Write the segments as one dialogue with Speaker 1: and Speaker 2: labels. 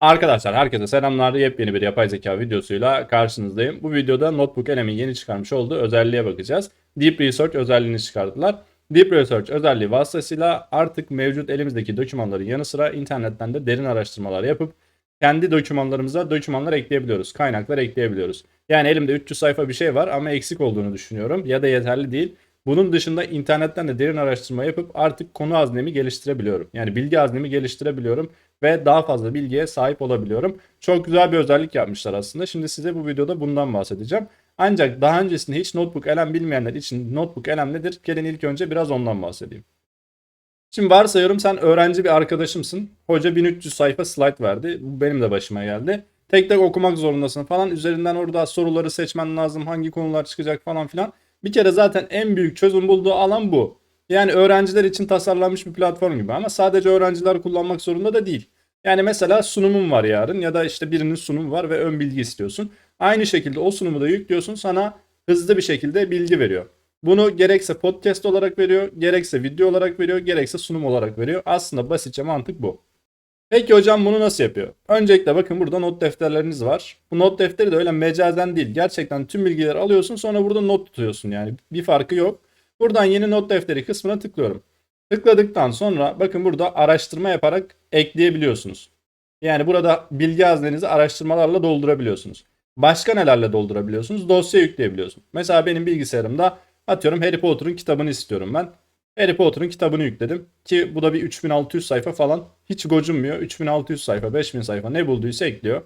Speaker 1: Arkadaşlar herkese selamlar. Yepyeni bir yapay zeka videosuyla karşınızdayım. Bu videoda Notebook Elem'in yeni çıkarmış olduğu özelliğe bakacağız. Deep Research özelliğini çıkardılar. Deep Research özelliği vasıtasıyla artık mevcut elimizdeki dokümanların yanı sıra internetten de derin araştırmalar yapıp kendi dokümanlarımıza dokümanlar ekleyebiliyoruz. Kaynaklar ekleyebiliyoruz. Yani elimde 300 sayfa bir şey var ama eksik olduğunu düşünüyorum ya da yeterli değil. Bunun dışında internetten de derin araştırma yapıp artık konu haznemi geliştirebiliyorum. Yani bilgi haznemi geliştirebiliyorum ve daha fazla bilgiye sahip olabiliyorum. Çok güzel bir özellik yapmışlar aslında. Şimdi size bu videoda bundan bahsedeceğim. Ancak daha öncesinde hiç Notebook LM bilmeyenler için Notebook LM nedir? Gelin ilk önce biraz ondan bahsedeyim. Şimdi varsayıyorum sen öğrenci bir arkadaşımsın. Hoca 1300 sayfa slide verdi. Bu benim de başıma geldi. Tek tek okumak zorundasın falan. Üzerinden orada soruları seçmen lazım. Hangi konular çıkacak falan filan. Bir kere zaten en büyük çözüm bulduğu alan bu. Yani öğrenciler için tasarlanmış bir platform gibi ama sadece öğrenciler kullanmak zorunda da değil. Yani mesela sunumum var yarın ya da işte birinin sunumu var ve ön bilgi istiyorsun. Aynı şekilde o sunumu da yüklüyorsun sana hızlı bir şekilde bilgi veriyor. Bunu gerekse podcast olarak veriyor, gerekse video olarak veriyor, gerekse sunum olarak veriyor. Aslında basitçe mantık bu. Peki hocam bunu nasıl yapıyor? Öncelikle bakın burada not defterleriniz var. Bu not defteri de öyle mecazen değil. Gerçekten tüm bilgileri alıyorsun sonra burada not tutuyorsun yani. Bir farkı yok. Buradan yeni not defteri kısmına tıklıyorum. Tıkladıktan sonra bakın burada araştırma yaparak ekleyebiliyorsunuz. Yani burada bilgi haznenizi araştırmalarla doldurabiliyorsunuz. Başka nelerle doldurabiliyorsunuz? Dosya yükleyebiliyorsunuz. Mesela benim bilgisayarımda atıyorum Harry Potter'ın kitabını istiyorum ben. Harry Potter'ın kitabını yükledim. Ki bu da bir 3600 sayfa falan. Hiç gocunmuyor. 3600 sayfa, 5000 sayfa ne bulduysa ekliyor.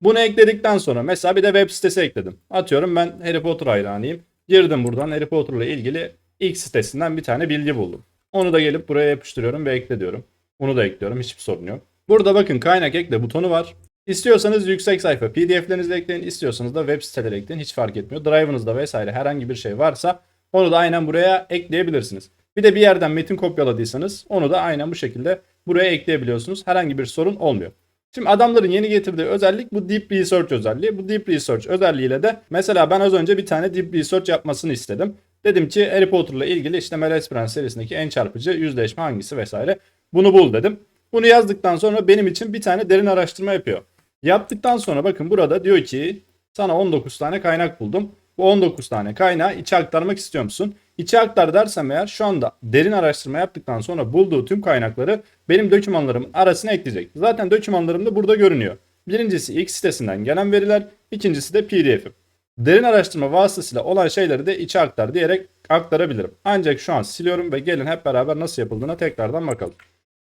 Speaker 1: Bunu ekledikten sonra mesela bir de web sitesi ekledim. Atıyorum ben Harry Potter hayranıyım. Girdim buradan Harry Potter'la ilgili ilk sitesinden bir tane bilgi buldum. Onu da gelip buraya yapıştırıyorum ve ekle diyorum. Onu da ekliyorum. Hiçbir sorun yok. Burada bakın kaynak ekle butonu var. İstiyorsanız yüksek sayfa PDF'lerinizi ekleyin. istiyorsanız da web siteleri ekleyin. Hiç fark etmiyor. Drive'ınızda vesaire herhangi bir şey varsa onu da aynen buraya ekleyebilirsiniz. Bir de bir yerden metin kopyaladıysanız onu da aynen bu şekilde buraya ekleyebiliyorsunuz. Herhangi bir sorun olmuyor. Şimdi adamların yeni getirdiği özellik bu Deep Research özelliği. Bu Deep Research özelliğiyle de mesela ben az önce bir tane Deep Research yapmasını istedim. Dedim ki Harry Potter'la ilgili işte Meles Prens serisindeki en çarpıcı yüzleşme hangisi vesaire. Bunu bul dedim. Bunu yazdıktan sonra benim için bir tane derin araştırma yapıyor. Yaptıktan sonra bakın burada diyor ki sana 19 tane kaynak buldum. Bu 19 tane kaynağı içe aktarmak istiyor musun? İçe aktar dersem eğer şu anda derin araştırma yaptıktan sonra bulduğu tüm kaynakları benim dokümanlarımın arasına ekleyecek. Zaten dokümanlarım da burada görünüyor. Birincisi ilk sitesinden gelen veriler, ikincisi de pdf'im. Derin araştırma vasıtasıyla olan şeyleri de içe aktar diyerek aktarabilirim. Ancak şu an siliyorum ve gelin hep beraber nasıl yapıldığına tekrardan bakalım.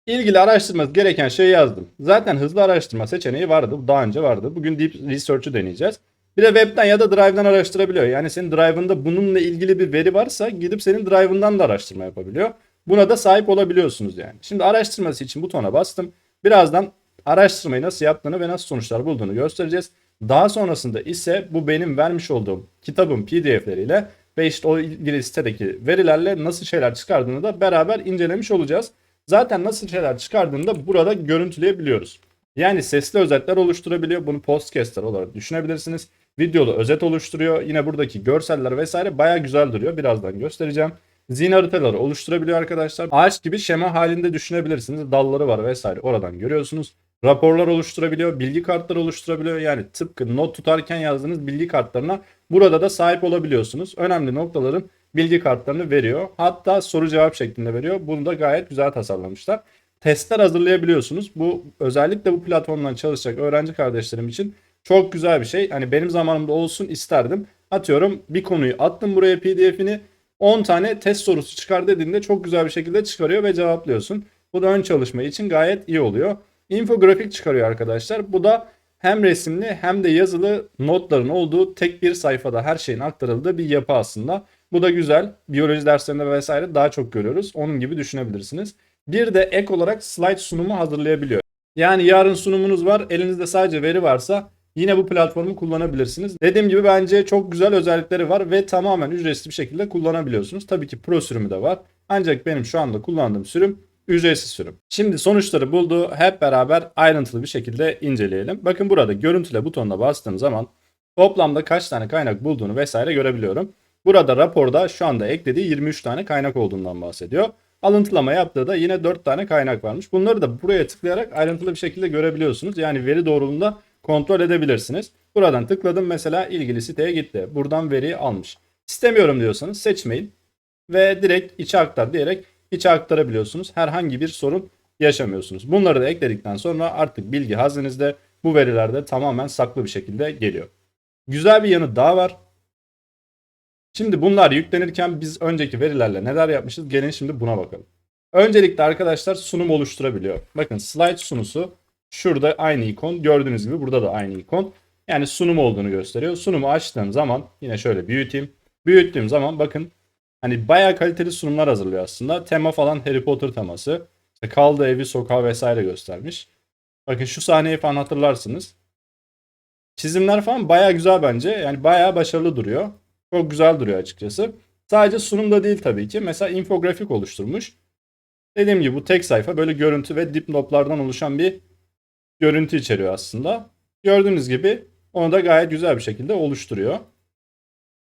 Speaker 1: İlgili araştırması gereken şeyi yazdım. Zaten hızlı araştırma seçeneği vardı. Daha önce vardı. Bugün Deep Research'u deneyeceğiz. Bir de webden ya da drive'dan araştırabiliyor. Yani senin drive'ında bununla ilgili bir veri varsa gidip senin drive'ından da araştırma yapabiliyor. Buna da sahip olabiliyorsunuz yani. Şimdi araştırması için butona bastım. Birazdan araştırmayı nasıl yaptığını ve nasıl sonuçlar bulduğunu göstereceğiz. Daha sonrasında ise bu benim vermiş olduğum kitabın pdf'leriyle ve işte o ilgili sitedeki verilerle nasıl şeyler çıkardığını da beraber incelemiş olacağız. Zaten nasıl şeyler çıkardığını da burada görüntüleyebiliyoruz. Yani sesli özetler oluşturabiliyor. Bunu postcaster olarak düşünebilirsiniz. Videolu özet oluşturuyor. Yine buradaki görseller vesaire baya güzel duruyor. Birazdan göstereceğim. Zin haritaları oluşturabiliyor arkadaşlar. Ağaç gibi şema halinde düşünebilirsiniz. Dalları var vesaire oradan görüyorsunuz. Raporlar oluşturabiliyor. Bilgi kartları oluşturabiliyor. Yani tıpkı not tutarken yazdığınız bilgi kartlarına burada da sahip olabiliyorsunuz. Önemli noktaların bilgi kartlarını veriyor. Hatta soru cevap şeklinde veriyor. Bunu da gayet güzel tasarlamışlar. Testler hazırlayabiliyorsunuz. Bu özellikle bu platformdan çalışacak öğrenci kardeşlerim için çok güzel bir şey. Hani benim zamanımda olsun isterdim. Atıyorum bir konuyu attım buraya pdf'ini 10 tane test sorusu çıkar dediğinde çok güzel bir şekilde çıkarıyor ve cevaplıyorsun. Bu da ön çalışma için gayet iyi oluyor. Infografik çıkarıyor arkadaşlar. Bu da hem resimli hem de yazılı notların olduğu tek bir sayfada her şeyin aktarıldığı bir yapı aslında. Bu da güzel. Biyoloji derslerinde vesaire daha çok görüyoruz. Onun gibi düşünebilirsiniz. Bir de ek olarak slide sunumu hazırlayabiliyor. Yani yarın sunumunuz var. Elinizde sadece veri varsa yine bu platformu kullanabilirsiniz. Dediğim gibi bence çok güzel özellikleri var ve tamamen ücretsiz bir şekilde kullanabiliyorsunuz. Tabii ki pro sürümü de var. Ancak benim şu anda kullandığım sürüm ücretsiz sürüm. Şimdi sonuçları buldu. Hep beraber ayrıntılı bir şekilde inceleyelim. Bakın burada görüntüle butonuna bastığım zaman toplamda kaç tane kaynak bulduğunu vesaire görebiliyorum. Burada raporda şu anda eklediği 23 tane kaynak olduğundan bahsediyor. Alıntılama yaptığı da yine 4 tane kaynak varmış. Bunları da buraya tıklayarak ayrıntılı bir şekilde görebiliyorsunuz. Yani veri doğruluğunda kontrol edebilirsiniz. Buradan tıkladım mesela ilgili siteye gitti. Buradan veriyi almış. İstemiyorum diyorsanız seçmeyin ve direkt içe aktar diyerek içe aktarabiliyorsunuz. Herhangi bir sorun yaşamıyorsunuz. Bunları da ekledikten sonra artık bilgi hazinizde bu verilerde tamamen saklı bir şekilde geliyor. Güzel bir yanı daha var. Şimdi bunlar yüklenirken biz önceki verilerle neler yapmışız? Gelin şimdi buna bakalım. Öncelikle arkadaşlar sunum oluşturabiliyor. Bakın slide sunusu şurada aynı ikon. Gördüğünüz gibi burada da aynı ikon. Yani sunum olduğunu gösteriyor. Sunumu açtığım zaman yine şöyle büyüteyim. Büyüttüğüm zaman bakın hani bayağı kaliteli sunumlar hazırlıyor aslında. Tema falan Harry Potter teması. İşte kaldığı evi, sokağı vesaire göstermiş. Bakın şu sahneyi falan hatırlarsınız. Çizimler falan bayağı güzel bence. Yani bayağı başarılı duruyor. Çok güzel duruyor açıkçası. Sadece sunumda değil tabii ki. Mesela infografik oluşturmuş. Dediğim gibi bu tek sayfa böyle görüntü ve dipnotlardan oluşan bir görüntü içeriyor aslında. Gördüğünüz gibi onu da gayet güzel bir şekilde oluşturuyor.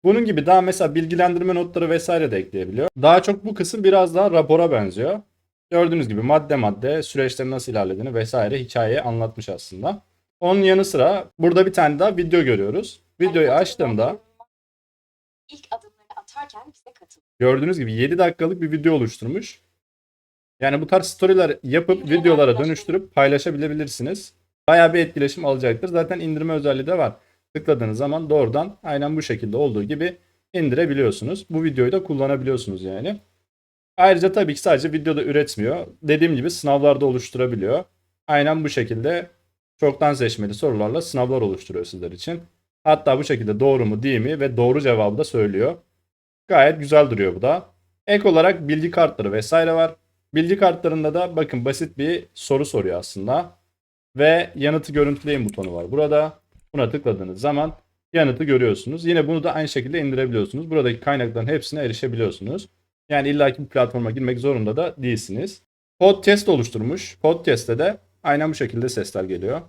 Speaker 1: Bunun gibi daha mesela bilgilendirme notları vesaire de ekleyebiliyor. Daha çok bu kısım biraz daha rapora benziyor. Gördüğünüz gibi madde madde süreçlerin nasıl ilerlediğini vesaire hikayeyi anlatmış aslında. Onun yanı sıra burada bir tane daha video görüyoruz. Videoyu açtığımda
Speaker 2: ilk adımları atarken bize katıl.
Speaker 1: gördüğünüz gibi 7 dakikalık bir video oluşturmuş. Yani bu tarz storyler yapıp videolara dönüştürüp paylaşabilebilirsiniz. Bayağı bir etkileşim alacaktır. Zaten indirme özelliği de var. Tıkladığınız zaman doğrudan aynen bu şekilde olduğu gibi indirebiliyorsunuz. Bu videoyu da kullanabiliyorsunuz yani. Ayrıca tabii ki sadece videoda üretmiyor. Dediğim gibi sınavlarda oluşturabiliyor. Aynen bu şekilde çoktan seçmeli sorularla sınavlar oluşturuyor sizler için. Hatta bu şekilde doğru mu değil mi ve doğru cevabı da söylüyor. Gayet güzel duruyor bu da. Ek olarak bilgi kartları vesaire var. Bilgi kartlarında da bakın basit bir soru soruyor aslında. Ve yanıtı görüntüleyin butonu var burada. Buna tıkladığınız zaman yanıtı görüyorsunuz. Yine bunu da aynı şekilde indirebiliyorsunuz. Buradaki kaynakların hepsine erişebiliyorsunuz. Yani illaki bir platforma girmek zorunda da değilsiniz. Podcast oluşturmuş. Podcast'te de aynen bu şekilde sesler geliyor.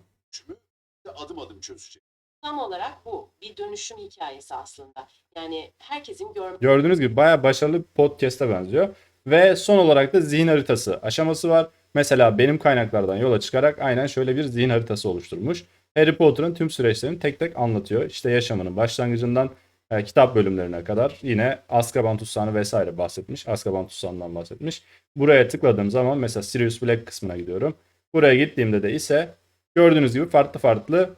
Speaker 3: adım adım çözecek.
Speaker 2: Tam olarak bu bir dönüşüm hikayesi aslında. Yani herkesin görmesi
Speaker 1: Gördüğünüz gibi bayağı başarılı bir podcast'e benziyor. Ve son olarak da zihin haritası aşaması var. Mesela benim kaynaklardan yola çıkarak aynen şöyle bir zihin haritası oluşturmuş. Harry Potter'ın tüm süreçlerini tek tek anlatıyor. İşte yaşamının başlangıcından e, kitap bölümlerine kadar yine Azkaban Tutsağı'nı vesaire bahsetmiş. Azkaban Tutsağı'ndan bahsetmiş. Buraya tıkladığım zaman mesela Sirius Black kısmına gidiyorum. Buraya gittiğimde de ise gördüğünüz gibi farklı farklı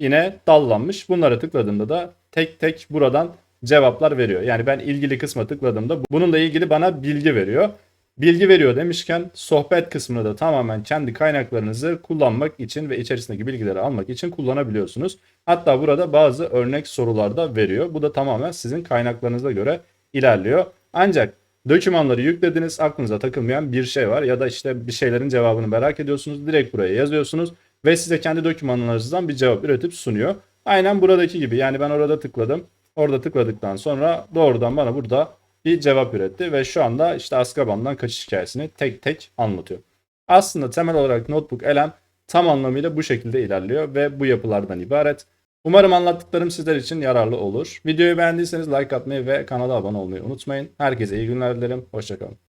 Speaker 1: yine dallanmış. Bunlara tıkladığımda da tek tek buradan cevaplar veriyor. Yani ben ilgili kısma tıkladığımda bununla ilgili bana bilgi veriyor. Bilgi veriyor demişken sohbet kısmını da tamamen kendi kaynaklarınızı kullanmak için ve içerisindeki bilgileri almak için kullanabiliyorsunuz. Hatta burada bazı örnek sorular da veriyor. Bu da tamamen sizin kaynaklarınıza göre ilerliyor. Ancak dokümanları yüklediniz aklınıza takılmayan bir şey var ya da işte bir şeylerin cevabını merak ediyorsunuz. Direkt buraya yazıyorsunuz ve size kendi dokümanlarınızdan bir cevap üretip sunuyor. Aynen buradaki gibi yani ben orada tıkladım. Orada tıkladıktan sonra doğrudan bana burada bir cevap üretti ve şu anda işte Azkaban'dan kaçış hikayesini tek tek anlatıyor. Aslında temel olarak Notebook Elem tam anlamıyla bu şekilde ilerliyor ve bu yapılardan ibaret. Umarım anlattıklarım sizler için yararlı olur. Videoyu beğendiyseniz like atmayı ve kanala abone olmayı unutmayın. Herkese iyi günler dilerim. Hoşçakalın.